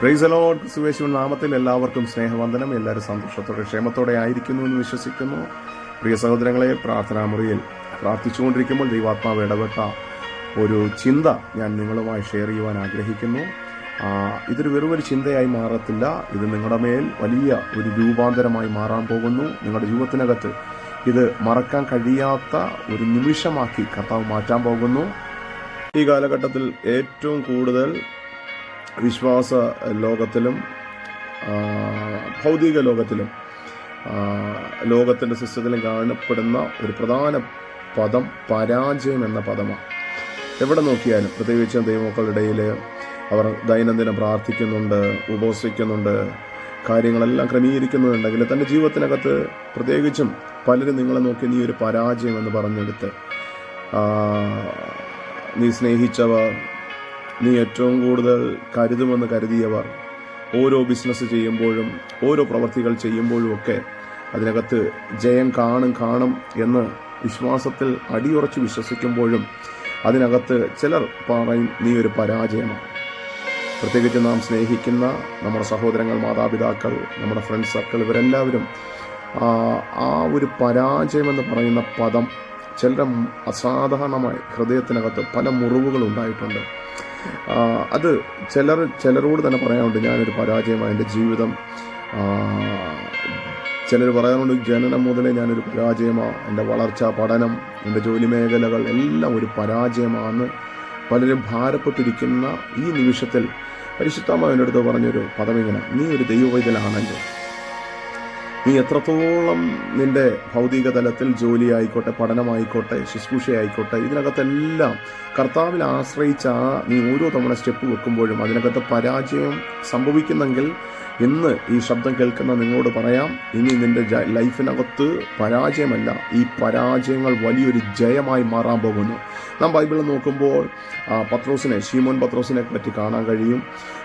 Price allowed നാമത്തിൽ എല്ലാവർക്കും സ്നേഹവന്ദനം. എല്ലാവരും സന്തോഷത്തോടെ ക്ഷേമത്തോടെ ആയിരിക്കുന്നു എന്ന് വിശ്വസിക്കുന്നു. പ്രിയ സഹോദരങ്ങളെ പ്രാർത്ഥനാ മുറിയിൽ പ്രാർത്ഥിച്ചുകൊണ്ടിരിക്കുമ്പോൾ ദൈവാത്മാവ് ഇടപെട്ട ഒരു ചിന്ത ഞാൻ നിങ്ങളുമായി ഷെയർ ചെയ്യുവാൻ ആഗ്രഹിക്കുന്നു. ഇതൊരു വെറും ഒരു ചിന്തയായി മാറത്തില്ല. ഇത് നിങ്ങളുടെ മേൽ വലിയ ഒരു രൂപാന്തരമായി മാറാൻ പോകുന്നു. നിങ്ങളുടെ ജീവിതത്തിനകത്ത് ഇത് മറക്കാൻ കഴിയാത്ത ഒരു നിമിഷമാക്കി കർത്താവ് മാറ്റാൻ പോകുന്നു. ഈ കാലഘട്ടത്തിൽ ഏറ്റവും കൂടുതൽ വിശ്വാസ ലോകത്തിലും ഭൗതിക ലോകത്തിലും ലോകത്തിന്റെ സിസ്റ്റത്തിലും കാണപ്പെടുന്ന ഒരു പ്രധാന പദം പരാജയം എന്ന പദമാണ്. എവിടെ നോക്കിയാലും പ്രത്യേകിച്ചും ദൈവമക്കളുടെ ഇടയിൽ അവർ ദൈനംദിനം പ്രാർത്ഥിക്കുന്നുണ്ട് ഉപവസിക്കുന്നുണ്ട് കാര്യങ്ങളെല്ലാം ക്രമീകരിക്കുന്നുണ്ടെങ്കിൽ തന്റെ ജീവിതത്തിനകത്ത് പ്രത്യേകിച്ചും പലരും നിങ്ങളെ നോക്കി നീ ഒരു പരാജയം എന്ന് പറഞ്ഞെടുത്ത് നീ സ്നേഹിച്ചവർ നീ ഏറ്റവും കൂടുതൽ കരുതുമെന്ന് കരുതിയവർ ഓരോ ബിസിനസ് ചെയ്യുമ്പോഴും ഓരോ പ്രവർത്തികൾ ചെയ്യുമ്പോഴും ഒക്കെ അതിനകത്ത് ജയം കാണും കാണും എന്ന് വിശ്വാസത്തിൽ അടിയുറച്ച് വിശ്വസിക്കുമ്പോഴും അതിനകത്ത് ചിലർ പറയും നീ ഒരു പരാജയമാണ്. പ്രത്യേകിച്ച് നാം സ്നേഹിക്കുന്ന നമ്മുടെ സഹോദരങ്ങൾ മാതാപിതാക്കൾ നമ്മുടെ ഫ്രണ്ട് സർക്കിൾ ഇവരെല്ലാവരും ആ, ഒരു പരാജയമെന്ന് പറയുന്ന പദം ചിലരും അസാധാരണമായി ഹൃദയത്തിനകത്ത് പല മുറിവുകൾ ഉണ്ടായിട്ടുണ്ട്. അത് ചിലർ ചിലരോട് തന്നെ പറയാനുണ്ട് ഞാനൊരു പരാജയമായി എന്റെ ജീവിതം. ചിലർ പറയാനുണ്ട് ജനനം മുതലേ ഞാനൊരു പരാജയമാണ് എന്റെ വളർച്ച പഠനം എന്റെ ജോലി മേഖലകൾ എല്ലാം ഒരു പരാജയമാണെന്ന് പലരും ഭാരപ്പെട്ടിരിക്കുന്ന ഈ നിമിഷത്തിൽ പരിശുദ്ധമായ അടുത്ത് പറഞ്ഞൊരു പദം ഇങ്ങനെ നീ ഒരു ദൈവവൈതലാണെങ്കിൽ നീ എത്രത്തോളം നിന്റെ ഭൗതിക തലത്തിൽ ജോലി ആയിക്കോട്ടെ പഠനമായിക്കോട്ടെ ശുശ്രൂഷയായിക്കോട്ടെ ഇതിനകത്തെല്ലാം കർത്താവിൽ ആശ്രയിച്ച ആ നീ ഓരോ തവണ സ്റ്റെപ്പ് വെക്കുമ്പോഴും അതിനകത്ത് പരാജയം സംഭവിക്കുന്നെങ്കിൽ ഇന്ന് ഈ ശബ്ദം കേൾക്കുന്ന നിങ്ങളോട് പറയാം ഇനി നിന്റെ ലൈഫിനകത്ത് പരാജയമല്ല ഈ പരാജയങ്ങൾ വലിയൊരു ജയമായി മാറാൻ പോകുന്നു. നാം ബൈബിളിൽ നോക്കുമ്പോൾ പത്രോസിനെ ഷീമോൻ പത്രോസിനെ പറ്റി കാണാൻ കഴിയും.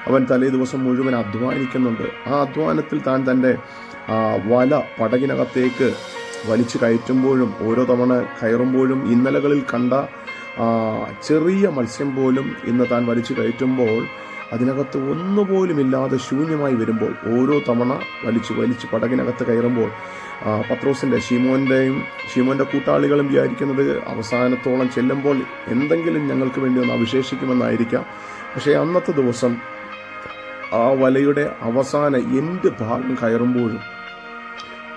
അവൻ തലേ ദിവസം മുഴുവൻ അധ്വാനിക്കുന്നുണ്ട്. ആ അധ്വാനത്തിൽ താൻ തന്റെ വല പടകിനകത്തേക്ക് വലിച്ചു കയറ്റുമ്പോഴും ഓരോ തവണ കയറുമ്പോഴും ഇന്നലകളിൽ കണ്ട ചെറിയ മത്സ്യം പോലും ഇന്ന് താൻ വലിച്ചു കയറ്റുമ്പോൾ അതിനകത്ത് ഒന്നുപോലും ഇല്ലാതെ ശൂന്യമായി വരുമ്പോൾ ഓരോ തവണ വലിച്ചു വലിച്ച് പടകിനകത്ത് കയറുമ്പോൾ പത്രോസിന്റെ ഷീമോന്റെയും ഷീമോന്റെ കൂട്ടാളികളും വിചാരിക്കുന്നത് അവസാനത്തോളം ചെല്ലുമ്പോൾ എന്തെങ്കിലും ഞങ്ങൾക്ക് വേണ്ടി ഒന്ന് അവശേഷിക്കുമെന്നായിരിക്കാം പക്ഷേ അന്നത്തെ ദിവസം ആ വലയുടെ അവസാന എന്റെ ഭാഗം കയറുമ്പോഴും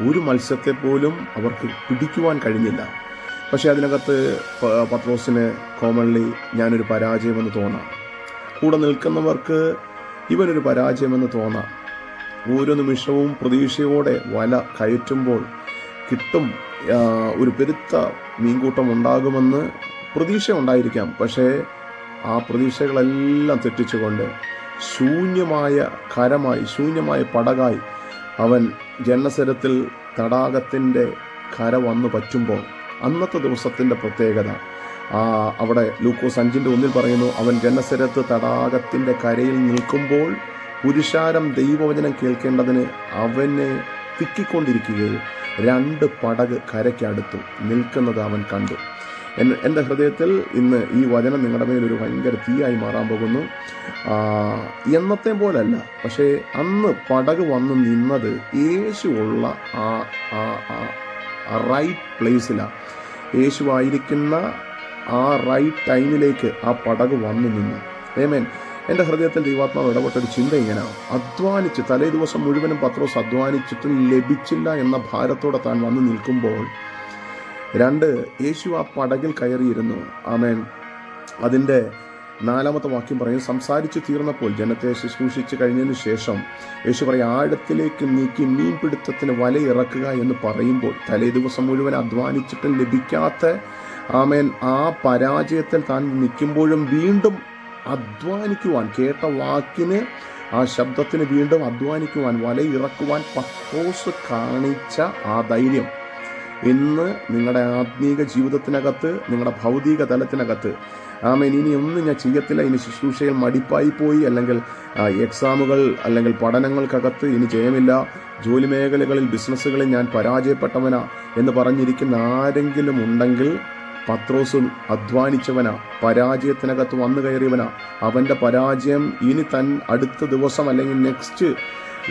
ഒരു മത്സ്യത്തെ പോലും അവർക്ക് പിടിക്കുവാൻ കഴിഞ്ഞില്ല. പക്ഷേ അതിനകത്ത് പത്രോസിന് കോമൺലി ഞാനൊരു പരാജയമെന്ന് തോന്നാം. കൂടെ നിൽക്കുന്നവർക്ക് ഇവനൊരു പരാജയമെന്ന് തോന്നാം. ഓരോ നിമിഷവും പ്രതീക്ഷയോടെ വല കയറ്റുമ്പോൾ കിട്ടും ഒരു പെരുത്ത മീൻകൂട്ടം ഉണ്ടാകുമെന്ന് പ്രതീക്ഷ ഉണ്ടായിരിക്കാം. പക്ഷേ ആ പ്രതീക്ഷകളെല്ലാം തെറ്റിച്ചുകൊണ്ട് ശൂന്യമായ കരമായി ശൂന്യമായ പടകായി അവൻ ജനസരത്തിൽ തടാകത്തിന്റെ കര വന്നു പറ്റുമ്പോൾ അന്നത്തെ ദിവസത്തിന്റെ പ്രത്യേകത. ആ അവിടെ ലൂക്കോസ് അഞ്ചിന്റെ ഒന്നിൽ പറയുന്നു അവൻ ജനസരത്ത് തടാകത്തിന്റെ കരയിൽ നിൽക്കുമ്പോൾ പുരുഷാരം ദൈവവചനം കേൾക്കേണ്ടതിന് അവനെ തിക്കിക്കൊണ്ടിരിക്കുകയും രണ്ട് പടക് കരയ്ക്കടുത്തു നിൽക്കുന്നത് അവൻ കണ്ടു. എന്റെ ഹൃദയത്തിൽ ഇന്ന് ഈ വചനം നിങ്ങളുടെ മേൽ ഒരു ഭയങ്കര തീയായി മാറാൻ പോകുന്നു. എന്നത്തെ പോലല്ല. പക്ഷേ അന്ന് പടക് വന്ന് നിന്നത് ഉള്ള ആ റൈറ്റ് പ്ലേസിലാണ് യേശു ആയിരിക്കുന്ന ആ റൈറ്റ് ടൈമിലേക്ക് ആ പടക് വന്നു നിന്നു. ഏമേൻ എന്റെ ഹൃദയത്തിൽ ദൈവാത്മാവ് ഇടപെട്ടൊരു ചിന്ത ഇങ്ങനെയാണ് അധ്വാനിച്ച് തലേ ദിവസം മുഴുവനും പത്രോസ് അധ്വാനിച്ചിട്ടും ലഭിച്ചില്ല എന്ന ഭാരത്തോടെ താൻ വന്നു നിൽക്കുമ്പോൾ രണ്ട് യേശു ആ പടകിൽ കയറിയിരുന്നു. ആമേൻ. അതിന്റെ നാലാമത്തെ വാക്യം പറയും സംസാരിച്ചു തീർന്നപ്പോൾ ജനത്തെ ശുശ്രൂഷിച്ച് കഴിഞ്ഞതിന് ശേഷം യേശു പറയും ആഴത്തിലേക്ക് നീക്കി മീൻപിടുത്തത്തിന് വലയിറക്കുക എന്ന് പറയുമ്പോൾ തലേ ദിവസം മുഴുവൻ അധ്വാനിച്ചിട്ടും ലഭിക്കാത്ത ആമേൻ ആ പരാജയത്തിൽ താൻ നിൽക്കുമ്പോഴും വീണ്ടും അധ്വാനിക്കുവാൻ കേട്ട വാക്കിന് ആ ശബ്ദത്തിന് വീണ്ടും അധ്വാനിക്കുവാൻ വലയിറക്കുവാൻ പത്തോസ് കാണിച്ച ആ ധൈര്യം. ഇന്ന് നിങ്ങളുടെ ആത്മീക ജീവിതത്തിനകത്ത് നിങ്ങളുടെ ഭൗതിക തലത്തിനകത്ത്. ആമേൻ. ഇനി ഒന്നും ഞാൻ ചെയ്യത്തില്ല. ഇനി ശുശ്രൂഷയിൽ മടിപ്പായി പോയി. അല്ലെങ്കിൽ എക്സാമുകൾ അല്ലെങ്കിൽ പഠനങ്ങൾക്കകത്ത് ഇനി ജയമില്ല. ജോലി മേഖലകളിൽ ബിസിനസ്സുകളിൽ ഞാൻ പരാജയപ്പെട്ടവനാ എന്ന് പറഞ്ഞിരിക്കുന്ന ആരെങ്കിലും ഉണ്ടെങ്കിൽ പത്രോസും അധ്വാനിച്ചവനാ പരാജയത്തിനകത്ത് വന്നു കയറിയവനാ. അവന്റെ പരാജയം ഇനി തൻ അടുത്ത ദിവസം അല്ലെങ്കിൽ നെക്സ്റ്റ്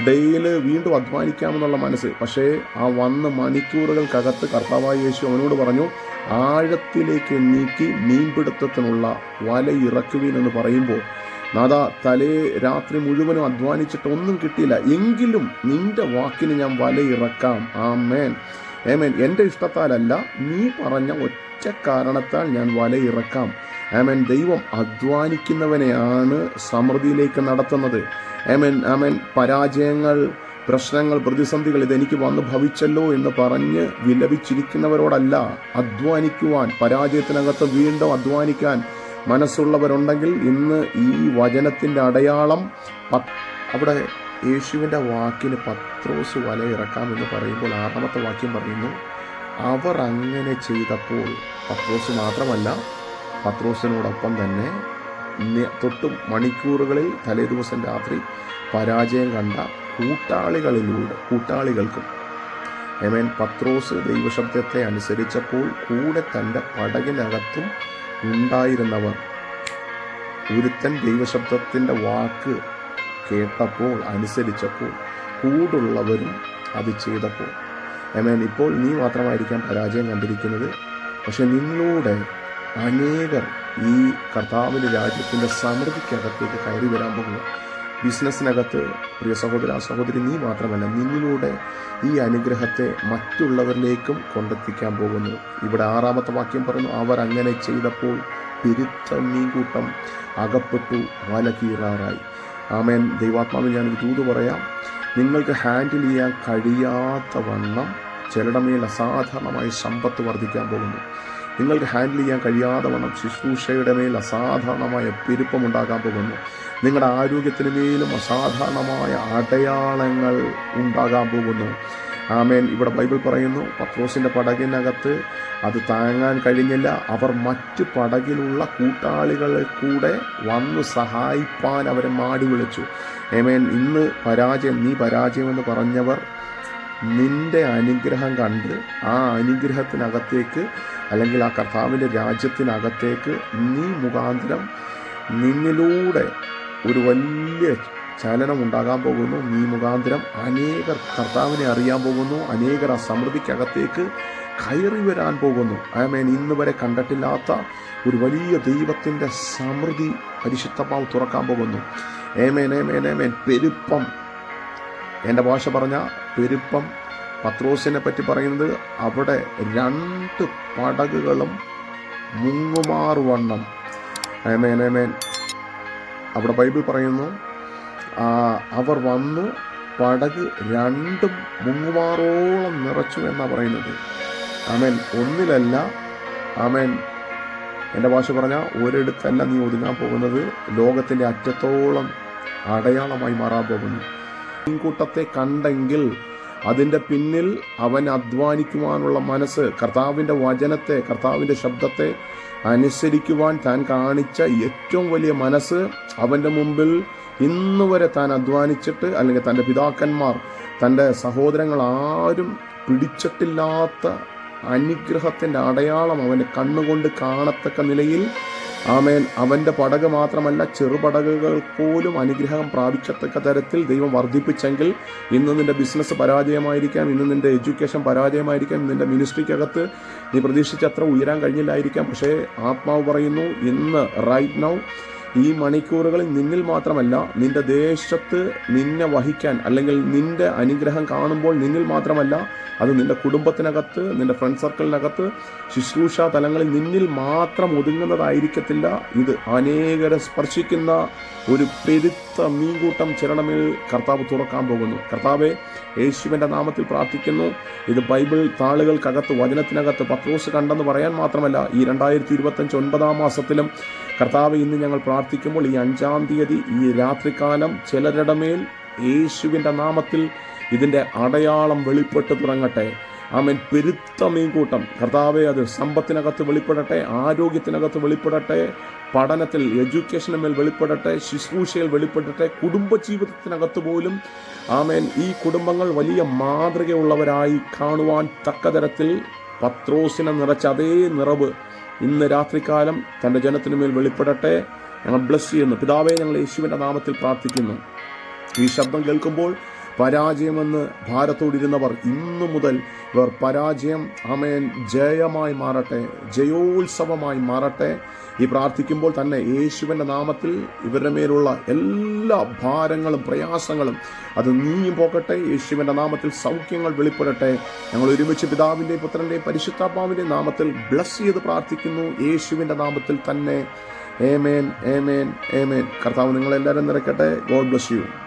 ഡേയിൽ വീണ്ടും അധ്വാനിക്കാമെന്നുള്ള മനസ്സ്. പക്ഷേ ആ വന്ന മണിക്കൂറുകൾക്കകത്ത് കർത്താവായ യേശു അവനോട് പറഞ്ഞു ആഴത്തിലേക്ക് നീക്കി മീൻപിടുത്തത്തിനുള്ള വല ഇറക്കുവീൻ എന്ന് പറയുമ്പോൾ നാദാ തലേ രാത്രി മുഴുവനും അധ്വാനിച്ചിട്ട് ഒന്നും കിട്ടിയില്ല. എങ്കിലും നിന്റെ വാക്കിന് ഞാൻ വല ഇറക്കാം. ആ മേൻ ഏമേൻ എന്റെ ഇഷ്ടത്താലല്ല നീ പറഞ്ഞ ഒറ്റ കാരണത്താൽ ഞാൻ വല ഇറക്കാം. ആമേൻ. ദൈവം അധ്വാനിക്കുന്നവനെയാണ് സമൃദ്ധിയിലേക്ക് നടത്തുന്നത്. ആമേൻ ആമേൻ. പരാജയങ്ങൾ പ്രശ്നങ്ങൾ പ്രതിസന്ധികൾ ഇതെനിക്ക് വന്നു ഭവിച്ചല്ലോ എന്ന് പറഞ്ഞ് വിലപിച്ചിരിക്കുന്നവരോടല്ല അധ്വാനിക്കുവാൻ പരാജയത്തിനകത്ത് വീണ്ടും അധ്വാനിക്കാൻ മനസ്സുള്ളവരുണ്ടെങ്കിൽ ഇന്ന് ഈ വചനത്തിന്റെ അടയാളം അവിടെ യേശുവിന്റെ വാക്കിന് പത്രോസ് വല ഇറക്കാമെന്ന് പറയുമ്പോൾ ആറാമത്തെ വാക്യം പറയുന്നു അവർ അങ്ങനെ ചെയ്തപ്പോൾ പത്രോസ് മാത്രമല്ല പത്രോസിനോടൊപ്പം തന്നെ തൊട്ടും മണിക്കൂറുകളിൽ തലേദിവസം രാത്രി പരാജയം കണ്ട കൂട്ടാളികളിലൂടെ കൂട്ടാളികൾക്കും. എമേൻ പത്രോസ് ദൈവശബ്ദത്തെ അനുസരിച്ചപ്പോൾ കൂടെ തന്റെ പടകിനകത്തും ഉണ്ടായിരുന്നവർ. ഒരുത്തൻ ദൈവശബ്ദത്തിന്റെ വാക്ക് കേട്ടപ്പോൾ അനുസരിച്ചപ്പോൾ കൂടുള്ളവരും അത് ചെയ്തപ്പോൾ. എമേൻ ഇപ്പോൾ നീ മാത്രമായിരിക്കാം പരാജയം കണ്ടിരിക്കുന്നത് പക്ഷെ നിന്നിലൂടെ അനേകർ ഈ കർത്താവിന്റെ രാജ്യത്തിന്റെ സമൃദ്ധിക്കകത്തേക്ക് കയറി വരാൻ പോകുന്നു. ബിസിനസ്സിനകത്ത് പ്രിയ സഹോദര സഹോദരി നീ മാത്രമല്ല നിന്നിലൂടെ ഈ അനുഗ്രഹത്തെ മറ്റുള്ളവരിലേക്കും കൊണ്ടെത്തിക്കാൻ പോകുന്നു. ഇവിടെ ആറാമത്തെ വാക്യം പറയുന്നു അവർ അങ്ങനെ ചെയ്തപ്പോൾ പെരുത്ത മീൻകൂട്ടം അകപ്പെട്ടു വല കീറാറായി ആമേൻ. ദൈവാത്മാവിന് ഞാനൊരു ദൂത് പറയാം. നിങ്ങൾക്ക് ഹാൻഡിൽ ചെയ്യാൻ കഴിയാത്ത വണ്ണം ചിലടമേൽ മേൽ അസാധാരണമായി സമ്പത്ത് വർദ്ധിക്കാൻ പോകുന്നു. നിങ്ങൾക്ക് ഹാൻഡിൽ ചെയ്യാൻ കഴിയാതെ വണ്ണം ശുശ്രൂഷയുടെ മേൽ അസാധാരണമായ പെരുപ്പം ഉണ്ടാകാൻ പോകുന്നു. നിങ്ങളുടെ ആരോഗ്യത്തിന് മേലും അസാധാരണമായ അടയാളങ്ങൾ ഉണ്ടാകാൻ പോകുന്നു. ആമേൻ. ഇവിടെ ബൈബിൾ പറയുന്നു പത്രോസിന്റെ പടകിനകത്ത് അത് താങ്ങാൻ കഴിഞ്ഞില്ല. അവർ മറ്റു പടകിലുള്ള കൂട്ടാളികളെ കൂടെ വന്ന് സഹായിപ്പാൻ അവരെ മാടി വിളിച്ചു. ഏമേൻ ഇന്ന് പരാജയം നീ പരാജയമെന്ന് പറഞ്ഞവർ നിന്റെ അനുഗ്രഹം കണ്ട് ആ അനുഗ്രഹത്തിനകത്തേക്ക് അല്ലെങ്കിൽ ആ കർത്താവിന്റെ രാജ്യത്തിനകത്തേക്ക് നീ മുഖാന്തരം നിന്നിലൂടെ ഒരു വലിയ ചലനം ഉണ്ടാകാൻ പോകുന്നു. നീ മുഖാന്തരം അനേകർ കർത്താവിനെ അറിയാൻ പോകുന്നു. അനേകർ ആ സമൃദ്ധിക്കകത്തേക്ക് കയറി വരാൻ പോകുന്നു. ആമേൻ. ഇന്ന് വരെ കണ്ടിട്ടില്ലാത്ത ഒരു വലിയ ദൈവത്തിന്റെ സമൃദ്ധി പരിശുദ്ധമാവ് തുറക്കാൻ പോകുന്നു. ഏമേൻ ഏമേൻ ഏമേൻ പെരുപ്പം എന്റെ ഭാഷ പറഞ്ഞ പെരുപ്പം പത്രോസിനെ പറ്റി പറയുന്നത് അവിടെ രണ്ട് പടകുകളും മുങ്ങുമാറുവണ്ണം. ഏമേൻ ഏമേൻ അവിടെ ബൈബിൾ പറയുന്നു അവർ വന്നു പടക് രണ്ടും മുങ്ങുമാറോളം നിറച്ചു എന്നാണ് പറയുന്നത്. ആമേൻ. ഒന്നിലല്ല ആമേൻ. എന്റെ ഭാഷ പറഞ്ഞാൽ ഒരിടത്തല്ല നീ ഒതുങ്ങാൻ പോകുന്നത്. ലോകത്തിന്റെ അറ്റത്തോളം അടയാളമായി മാറാൻ പോകുന്നു. കൂട്ടത്തെ കണ്ടെങ്കിൽ അതിന്റെ പിന്നിൽ അവൻ അധ്വാനിക്കുവാനുള്ള മനസ്സ് കർത്താവിന്റെ വചനത്തെ കർത്താവിന്റെ ശബ്ദത്തെ അനുസരിക്കുവാൻ താൻ കാണിച്ച ഏറ്റവും വലിയ മനസ്സ് അവന്റെ മുമ്പിൽ ഇന്ന് വരെ താൻ അധ്വാനിച്ചിട്ട് അല്ലെങ്കിൽ തന്റെ പിതാക്കന്മാർ തന്റെ സഹോദരങ്ങൾ ആരും പിടിച്ചിട്ടില്ലാത്ത അനുഗ്രഹത്തിന്റെ അടയാളം അവന്റെ കണ്ണുകൊണ്ട് കാണത്തക്ക നിലയിൽ ആമേൻ. അവന്റെ പടക് മാത്രമല്ല ചെറുപടകുകൾ പോലും അനുഗ്രഹം പ്രാപിക്കത്തക്ക തരത്തിൽ ദൈവം വർദ്ധിപ്പിച്ചെങ്കിൽ ഇന്ന് നിന്റെ ബിസിനസ് പരാജയമായിരിക്കാം ഇന്ന് നിന്റെ എഡ്യൂക്കേഷൻ പരാജയമായിരിക്കാം നിന്റെ മിനിസ്ട്രിക്കകത്ത് നീ പ്രതീക്ഷിച്ചത്ര ഉയരാൻ കഴിഞ്ഞില്ലായിരിക്കാം. പക്ഷേ ആത്മാവ് പറയുന്നു ഇന്ന് റൈറ്റ് നൗ ഈ മണിക്കൂറുകളിൽ നിന്നിൽ മാത്രമല്ല നിന്റെ ദേശത്ത് നിന്നെ വഹിക്കാൻ അല്ലെങ്കിൽ നിന്റെ അനുഗ്രഹം കാണുമ്പോൾ നിന്നിൽ മാത്രമല്ല അത് നിന്റെ കുടുംബത്തിനകത്ത് നിന്റെ ഫ്രണ്ട് സർക്കിളിനകത്ത് ശുശ്രൂഷ തലങ്ങളിൽ നിന്നിൽ മാത്രം ഒതുങ്ങുന്നതായിരിക്കത്തില്ല. ഇത് അനേകരെ സ്പർശിക്കുന്ന ഒരു പെരുത്ത മീൻകൂട്ടം ചിരണമേൽ കർത്താവ് തുറക്കാൻ പോകുന്നു. കർത്താവെ യേശുവിന്റെ നാമത്തിൽ പ്രാർത്ഥിക്കുന്നു. ഇത് ബൈബിൾ താളുകൾക്കകത്ത് വചനത്തിനകത്ത് പത്രോസ് കണ്ടെന്ന് പറയാൻ മാത്രമല്ല ഈ രണ്ടായിരത്തി ഇരുപത്തഞ്ച് ഒൻപതാം മാസത്തിലും കർത്താവ് ഇന്ന് ഞങ്ങൾ പ്രാർത്ഥിക്കുമ്പോൾ ഈ അഞ്ചാം തീയതി ഈ രാത്രികാലം ചിലരുടെ മേൽ യേശുവിന്റെ നാമത്തിൽ ഇതിന്റെ അടയാളം വെളിപ്പെട്ട് തുടങ്ങട്ടെ. ആമേൻ. പെരുത്ത മീൻകൂട്ടം. കർത്താവെ അത് സമ്പത്തിനകത്ത് വെളിപ്പെടട്ടെ ആരോഗ്യത്തിനകത്ത് വെളിപ്പെടട്ടെ പഠനത്തിൽ എഡ്യൂക്കേഷന് മേൽ വെളിപ്പെടട്ടെ ശുശ്രൂഷയിൽ വെളിപ്പെടട്ടെ കുടുംബജീവിതത്തിനകത്ത് പോലും ആമേൻ ഈ കുടുംബങ്ങൾ വലിയ മാതൃകയുള്ളവരായി കാണുവാൻ തക്കതരത്തിൽ പത്രോസിനെ നിറച്ച അതേ നിറവ് ഇന്ന് രാത്രികാലം തന്റെ ജനത്തിനു മേൽ വെളിപ്പെടട്ടെ. ഞങ്ങൾ ബ്ലസ് ചെയ്യുന്നു. പിതാവെ ഞങ്ങൾ യേശുവിന്റെ നാമത്തിൽ പ്രാർത്ഥിക്കുന്നു. ഈ ശബ്ദം കേൾക്കുമ്പോൾ പരാജയമെന്ന് ഭാരത്തോടിരുന്നവർ ഇന്നു മുതൽ ഇവർ പരാജയം അമേൻ ജയമായി മാറട്ടെ ജയോത്സവമായി മാറട്ടെ. ഈ പ്രാർത്ഥിക്കുമ്പോൾ തന്നെ യേശുവിന്റെ നാമത്തിൽ ഇവരുടെ മേലുള്ള എല്ലാ ഭാരങ്ങളും പ്രയാസങ്ങളും അത് നീങ്ങി പോകട്ടെ. യേശുവിന്റെ നാമത്തിൽ സൗഖ്യങ്ങൾ വെളിപ്പെടട്ടെ. ഞങ്ങൾ ഒരുമിച്ച് പിതാവിന്റെയും പുത്രന്റെയും പരിശുദ്ധാത്മാവിന്റെ നാമത്തിൽ ബ്ലസ് ചെയ്ത് പ്രാർത്ഥിക്കുന്നു. യേശുവിന്റെ നാമത്തിൽ തന്നെ. ഏമേൻ ഏമേൻ ഏമേൻ കർത്താവ് നിങ്ങളെല്ലാവരും നിറയ്ക്കട്ടെ. God bless you.